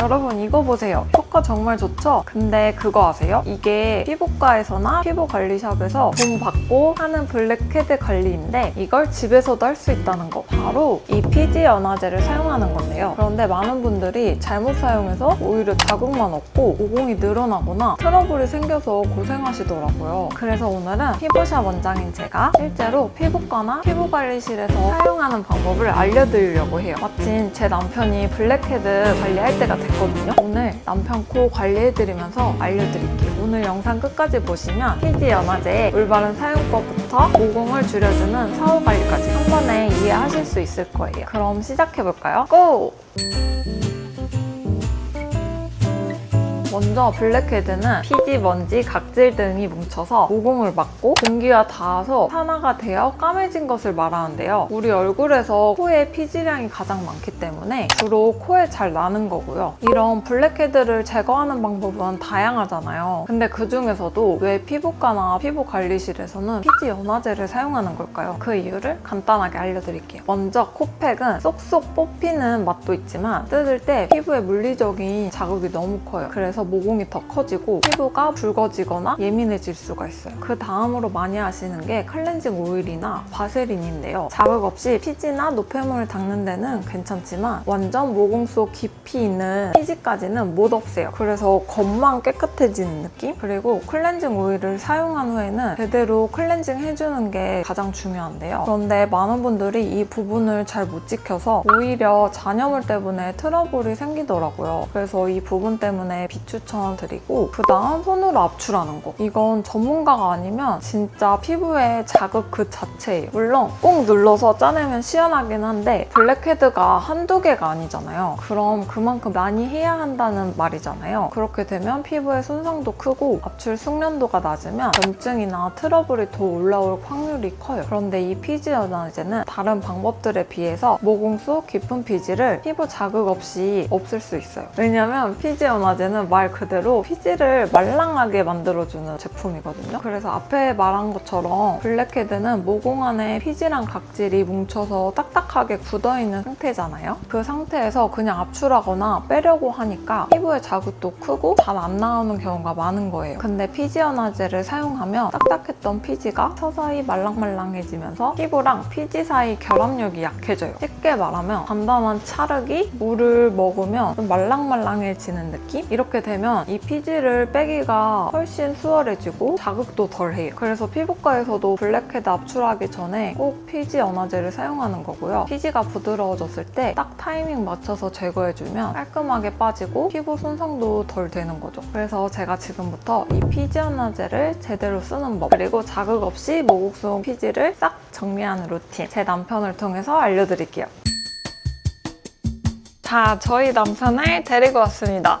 여러분 이거 보세요. 효과 정말 좋죠? 근데 그거 아세요? 이게 피부과에서나 피부관리샵에서 돈 받고 하는 블랙헤드 관리인데 이걸 집에서도 할 수 있다는 거. 바로 이 피지 연화제를 사용하는 건데요. 그런데 많은 분들이 잘못 사용해서 오히려 자극만 얻고 모공이 늘어나거나 트러블이 생겨서 고생하시더라고요. 그래서 오늘은 피부샵 원장인 제가 실제로 피부과나 피부관리실에서 사용하는 방법을 알려드리려고 해요. 마침 제 남편이 블랙헤드 관리할 때가 됐거든요. 오늘 남편 코 관리해드리면서 알려드릴게요. 오늘 영상 끝까지 보시면 피지 연화제의 올바른 사용법부터 모공을 줄여주는 사후 관리까지 한 번에 이해하실 수 있을 거예요. 그럼 시작해볼까요? 고! 먼저 블랙헤드는 피지, 먼지, 각질 등이 뭉쳐서 모공을 막고 공기와 닿아서 산화가 되어 까매진 것을 말하는데요. 우리 얼굴에서 코에 피지량이 가장 많기 때문에 주로 코에 잘 나는 거고요. 이런 블랙헤드를 제거하는 방법은 다양하잖아요. 근데 그 중에서도 왜 피부과나 피부관리실에서는 피지 연화제를 사용하는 걸까요? 그 이유를 간단하게 알려드릴게요. 먼저 코팩은 쏙쏙 뽑히는 맛도 있지만 뜯을 때 피부에 물리적인 자극이 너무 커요. 그래서 모공이 더 커지고 피부가 붉어지거나 예민해질 수가 있어요. 그 다음으로 많이 하시는 게 클렌징 오일이나 바세린인데요. 자극 없이 피지나 노폐물을 닦는 데는 괜찮지만 완전 모공 속 깊이 있는 피지까지는 못 없애요. 그래서 겉만 깨끗해지는 느낌? 그리고 클렌징 오일을 사용한 후에는 제대로 클렌징 해주는 게 가장 중요한데요. 그런데 많은 분들이 이 부분을 잘 못 지켜서 오히려 잔여물 때문에 트러블이 생기더라고요. 그래서 이 부분 때문에 비추 천 드리고 그 다음 손으로 압출하는 거. 이건 전문가가 아니면 진짜 피부에 자극 그 자체예요. 물론 꼭 눌러서 짜내면 시원하긴 한데 블랙헤드가 한두 개가 아니잖아요. 그럼 그만큼 많이 해야 한다는 말이잖아요. 그렇게 되면 피부에 손상도 크고 압출 숙련도가 낮으면 염증이나 트러블이 더 올라올 확률이 커요. 그런데 이 피지 연화제는 다른 방법들에 비해서 모공 속 깊은 피지를 피부 자극 없이 없앨 수 있어요. 왜냐면 피지 연화제는 말 그대로 피지를 말랑하게 만들어주는 제품이거든요. 그래서 앞에 말한 것처럼 블랙헤드는 모공 안에 피지랑 각질이 뭉쳐서 딱딱하게 굳어있는 상태잖아요. 그 상태에서 그냥 압출하거나 빼려고 하니까 피부에 자극도 크고 잘 안 나오는 경우가 많은 거예요. 근데 피지 연화제를 사용하면 딱딱했던 피지가 서서히 말랑말랑해지면서 피부랑 피지 사이 결합력이 약해져요. 쉽게 말하면 단단한 찰흙이 물을 먹으면 좀 말랑말랑해지는 느낌? 이렇게 되면 이 피지를 빼기가 훨씬 수월해지고 자극도 덜해요. 그래서 피부과에서도 블랙헤드 압출하기 전에 꼭 피지 연화제를 사용하는 거고요. 피지가 부드러워졌을 때 딱 타이밍 맞춰서 제거해주면 깔끔하게 빠지고 피부 손상도 덜 되는 거죠. 그래서 제가 지금부터 이 피지 연화제를 제대로 쓰는 법 그리고 자극 없이 속 피지를 싹 정리하는 루틴 제 남편을 통해서 알려드릴게요. 자, 저희 남편을 데리고 왔습니다.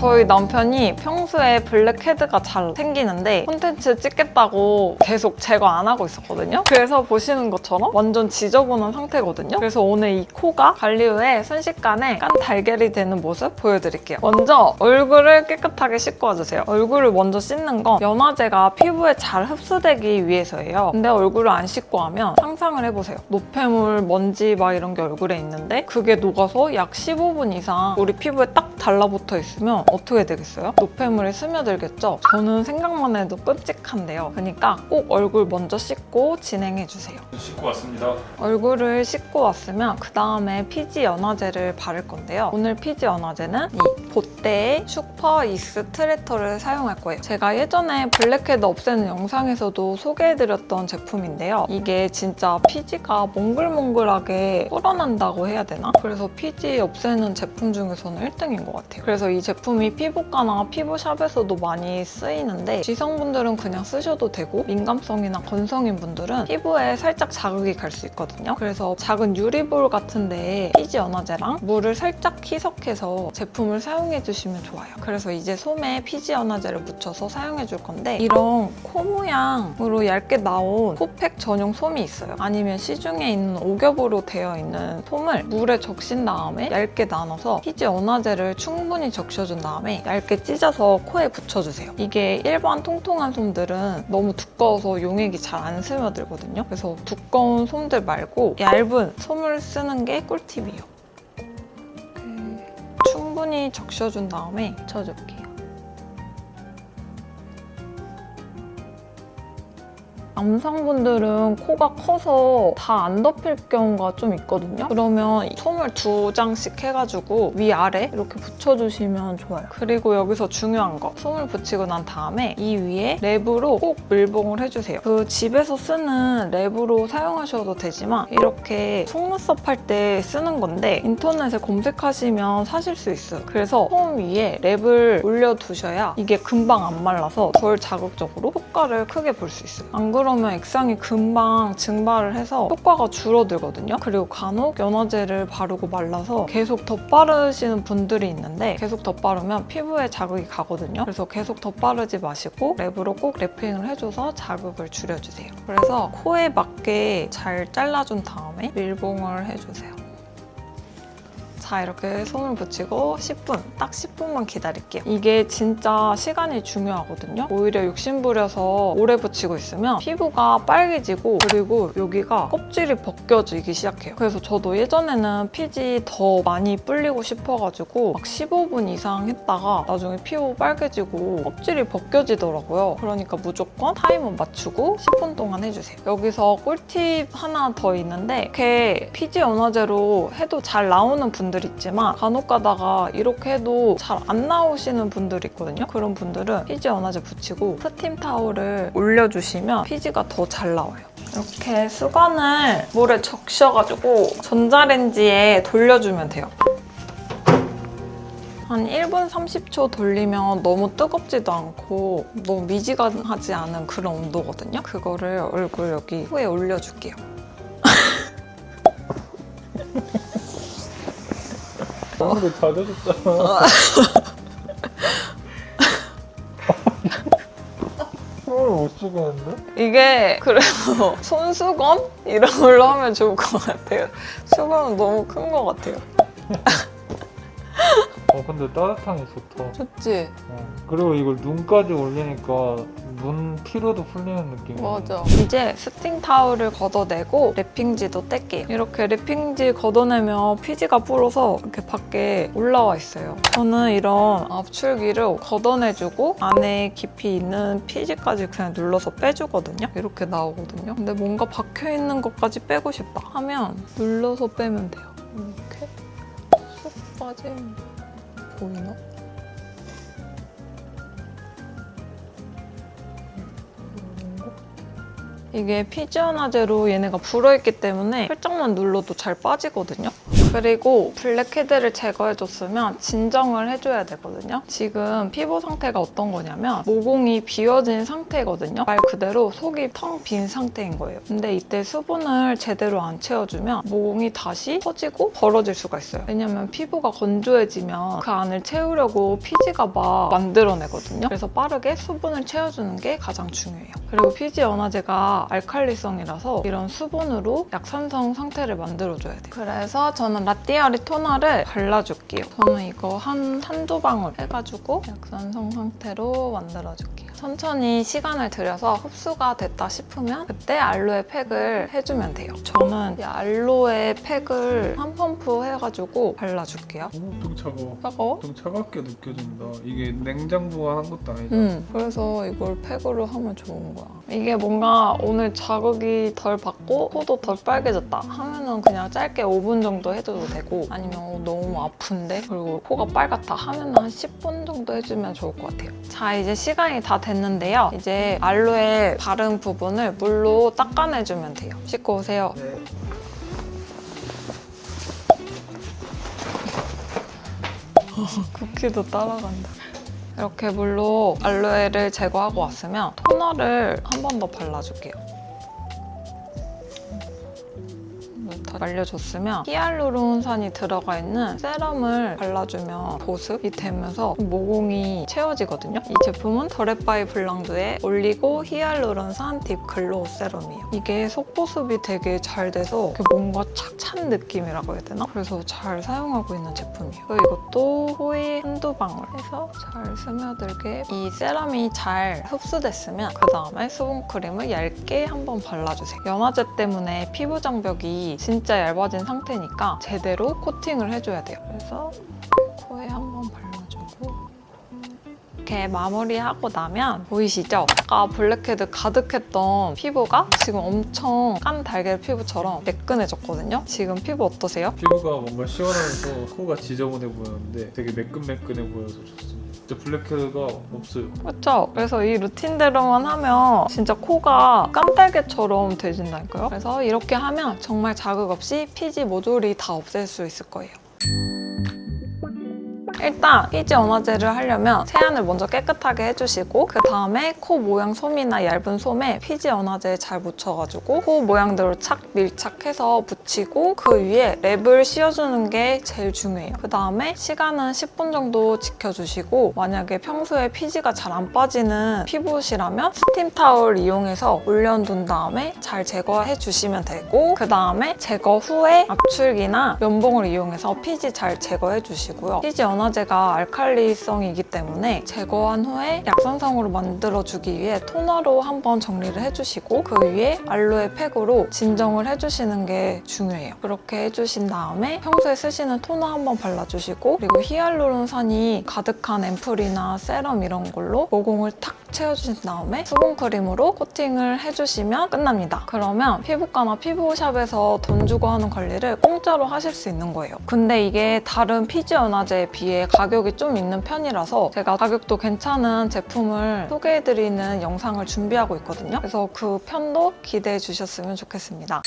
저희 남편이 평소에 블랙헤드가 잘 생기는데 콘텐츠 찍겠다고 계속 제거 안 하고 있었거든요. 그래서 보시는 것처럼 완전 지저분한 상태거든요. 그래서 오늘 이 코가 관리 후에 순식간에 깐 달걀이 되는 모습 보여드릴게요. 먼저 얼굴을 깨끗하게 씻고 와주세요. 얼굴을 먼저 씻는 건 연화제가 피부에 잘 흡수되기 위해서예요. 근데 얼굴을 안 씻고 하면 상상을 해보세요. 노폐물, 먼지 막 이런 게 얼굴에 있는데 그게 녹아서 약 15분 이상 우리 피부에 딱 달라붙어 있으면 어떻게 되겠어요? 노폐물이 스며들겠죠? 저는 생각만 해도 끔찍한데요. 그러니까 꼭 얼굴 먼저 씻고 진행해주세요. 씻고 왔습니다. 얼굴을 씻고 왔으면 그 다음에 피지 연화제를 바를 건데요. 오늘 피지 연화제는 이 보떼의 슈퍼 이스 트레터를 사용할 거예요. 제가 예전에 블랙헤드 없애는 영상에서도 소개해드렸던 제품인데요. 이게 진짜 피지가 몽글몽글하게 불어난다고 해야 되나? 그래서 피지 없애는 제품 중에서는 1등인 것 같아요. 그래서 이 제품 이 피부과나 피부샵에서도 많이 쓰이는데 지성분들은 그냥 쓰셔도 되고 민감성이나 건성인 분들은 피부에 살짝 자극이 갈 수 있거든요. 그래서 작은 유리볼 같은 데에 피지 연화제랑 물을 살짝 희석해서 제품을 사용해 주시면 좋아요. 그래서 이제 솜에 피지 연화제를 묻혀서 사용해 줄 건데 이런 코 모양으로 얇게 나온 코팩 전용 솜이 있어요. 아니면 시중에 있는 옥엽으로 되어 있는 솜을 물에 적신 다음에 얇게 나눠서 피지 연화제를 충분히 적셔준 다음 에 얇게 찢어서 코에 붙여주세요. 이게 일반 통통한 솜들은 너무 두꺼워서 용액이 잘 안 스며들거든요. 그래서 두꺼운 솜들 말고 얇은 솜을 쓰는 게 꿀팁이에요. 이렇게 충분히 적셔준 다음에 묻혀줄게요. 남성분들은 코가 커서 다 안 덮일 경우가 좀 있거든요. 그러면 솜을 두 장씩 해가지고 위아래 이렇게 붙여주시면 좋아요. 그리고 여기서 중요한 거 솜을 붙이고 난 다음에 이 위에 랩으로 꼭 밀봉을 해주세요. 그 집에서 쓰는 랩으로 사용하셔도 되지만 이렇게 속눈썹 할 때 쓰는 건데 인터넷에 검색하시면 사실 수 있어요. 그래서 솜 위에 랩을 올려두셔야 이게 금방 안 말라서 덜 자극적으로 효과를 크게 볼 수 있어요. 안 그러면 액상이 금방 증발을 해서 효과가 줄어들거든요. 그리고 간혹 연화제를 바르고 말라서 계속 덧바르시는 분들이 있는데 계속 덧바르면 피부에 자극이 가거든요. 그래서 계속 덧바르지 마시고 랩으로 꼭 랩핑을 해줘서 자극을 줄여주세요. 그래서 코에 맞게 잘 잘라준 다음에 밀봉을 해주세요. 자 이렇게 손을 붙이고 10분 딱 10분만 기다릴게요. 이게 진짜 시간이 중요하거든요. 오히려 욕심 부려서 오래 붙이고 있으면 피부가 빨개지고 그리고 여기가 껍질이 벗겨지기 시작해요. 그래서 저도 예전에는 피지 더 많이 불리고 싶어가지고 막 15분 이상 했다가 나중에 피부 빨개지고 껍질이 벗겨지더라고요. 그러니까 무조건 타이머 맞추고 10분 동안 해주세요. 여기서 꿀팁 하나 더 있는데 이렇게 피지 연화제로 해도 잘 나오는 분들 있지만 간혹 가다가 이렇게 해도 잘 안 나오시는 분들 있거든요. 그런 분들은 피지 연화제 붙이고 스팀 타올을 올려주시면 피지가 더 잘 나와요. 이렇게 수건을 물에 적셔가지고 전자레인지에 돌려주면 돼요. 한 1분 30초 돌리면 너무 뜨겁지도 않고 너무 미지근하지 않은 그런 온도거든요. 그거를 얼굴 여기 후에 올려줄게요. 아무도 다 젖었잖아. 손을 못 쓰겠는데? 이게 그래서 손수건 이런 걸로 하면 좋을 것 같아요. 수건은 너무 큰 것 같아요. 어 근데 따뜻하니 좋다. 좋지? 어. 그리고 이걸 눈까지 올리니까 눈 피로도 풀리는 느낌이. 이제 스팅 타올을 걷어내고 랩핑지도 뗄게요. 이렇게 랩핑지 걷어내면 피지가 불어서 이렇게 밖에 올라와 있어요. 저는 이런 압출기를 걷어내주고 안에 깊이 있는 피지까지 그냥 눌러서 빼주거든요. 이렇게 나오거든요. 근데 뭔가 박혀 있는 것까지 빼고 싶다 하면 눌러서 빼면 돼요. 이렇게 쏙 빠지면 보이나? 이게 피지언화제로 얘네가 불어있기 때문에 살짝만 눌러도 잘 빠지거든요. 그리고 블랙헤드를 제거해줬으면 진정을 해줘야 되거든요. 지금 피부 상태가 어떤 거냐면 모공이 비어진 상태거든요. 말 그대로 속이 텅 빈 상태인 거예요. 근데 이때 수분을 제대로 안 채워주면 모공이 다시 퍼지고 벌어질 수가 있어요. 왜냐면 피부가 건조해지면 그 안을 채우려고 피지가 막 만들어내거든요. 그래서 빠르게 수분을 채워주는 게 가장 중요해요. 그리고 피지 연화제가 알칼리성이라서 이런 수분으로 약산성 상태를 만들어줘야 돼요. 그래서 저는 라띠아리 토너를 발라줄게요. 저는 이거 한 한두 방울 해가지고 약산성 상태로 만들어줄게요. 천천히 시간을 들여서 흡수가 됐다 싶으면 그때 알로에 팩을 해주면 돼요. 저는 이 알로에 팩을 한 펌프 해가지고 발라줄게요. 엄청 차가워. 따가워? 좀 차갑게 느껴진다. 이게 냉장고가 한 것도 아니잖아. 음, 그래서 이걸 팩으로 하면 좋은 거야. 이게 뭔가 오늘 자극이 덜 받고 코도 덜 빨개졌다 하면은 그냥 짧게 5분 정도 해 줘도 되고 아니면 어, 너무 아픈데 그리고 코가 빨갛다 하면은 한 10분 정도 해주면 좋을 것 같아요. 자, 이제 시간이 다 됐는데요. 이제 알로에 바른 부분을 물로 닦아내주면 돼요. 씻고 오세요. 네. 쿠키도 따라간다. 이렇게 물로 알로에를 제거하고 왔으면 토너를 한 번 더 발라줄게요. 다 말려줬으면 히알루론산이 들어가 있는 세럼을 발라주면 보습이 되면서 모공이 채워지거든요. 이 제품은 더레바이 블랑드의 올리고 히알루론산 딥 글로우 세럼이에요. 이게 속보습이 되게 잘 돼서 뭔가 착 찬 느낌이라고 해야 되나? 그래서 잘 사용하고 있는 제품이에요. 이것도 호이 한두 방울 해서 잘 스며들게 이 세럼이 잘 흡수됐으면 그 다음에 수분크림을 얇게 한번 발라주세요. 연화제 때문에 피부 장벽이 진짜 진짜 얇아진 상태니까 제대로 코팅을 해줘야 돼요. 그래서 코에 한번 발라주고 이렇게 마무리하고 나면 보이시죠? 아까 블랙헤드 가득했던 피부가 지금 엄청 깐 달걀 피부처럼 매끈해졌거든요. 지금 피부 어떠세요? 피부가 뭔가 시원하면서 코가 지저분해 보였는데 되게 매끈매끈해 보여서 좋습니다. 진짜 블랙헤드가 없어요. 그렇죠. 그래서 이 루틴대로만 하면 진짜 코가 깜달개처럼 되진다니까요. 그래서 이렇게 하면 정말 자극 없이 피지 모조리 다 없앨 수 있을 거예요. 일단 피지 언화제를 하려면 세안을 먼저 깨끗하게 해주시고 그 다음에 코 모양 솜이나 얇은 솜에 피지 언화제 잘 묻혀가지고 코 모양대로 착 밀착해서 붙이고 그 위에 랩을 씌워주는 게 제일 중요해요. 그 다음에 시간은 10분 정도 지켜주시고 만약에 평소에 피지가 잘 안 빠지는 피부시라면 스팀 타올 이용해서 올려둔 다음에 잘 제거해 주시면 되고 그 다음에 제거 후에 압출기나 면봉을 이용해서 피지 잘 제거해 주시고요. 피지 연화제 가 알칼리성이기 때문에 제거한 후에 약산성으로 만들어주기 위해 토너로 한번 정리를 해주시고 그 위에 알로에 팩으로 진정을 해주시는 게 중요해요. 그렇게 해주신 다음에 평소에 쓰시는 토너 한번 발라주시고 그리고 히알루론산이 가득한 앰플이나 세럼 이런 걸로 모공을 탁 채워주신 다음에 수분크림으로 코팅을 해주시면 끝납니다. 그러면 피부과나 피부샵에서 돈 주고 하는 관리를 공짜로 하실 수 있는 거예요. 근데 이게 다른 피지 연화제에 비해 가격이 좀 있는 편이라서 제가 가격도 괜찮은 제품을 소개해드리는 영상을 준비하고 있거든요. 그래서 그 편도 기대해 주셨으면 좋겠습니다.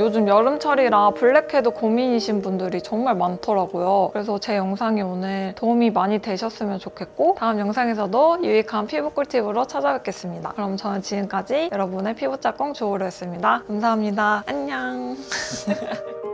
요즘 여름철이라 블랙헤드 고민이신 분들이 정말 많더라고요. 그래서 제 영상이 오늘 도움이 많이 되셨으면 좋겠고 다음 영상에서도 유익한 피부 꿀팁으로 찾아뵙겠습니다. 그럼 저는 지금까지 여러분의 피부 짝꿍 조우르였습니다. 감사합니다. 안녕.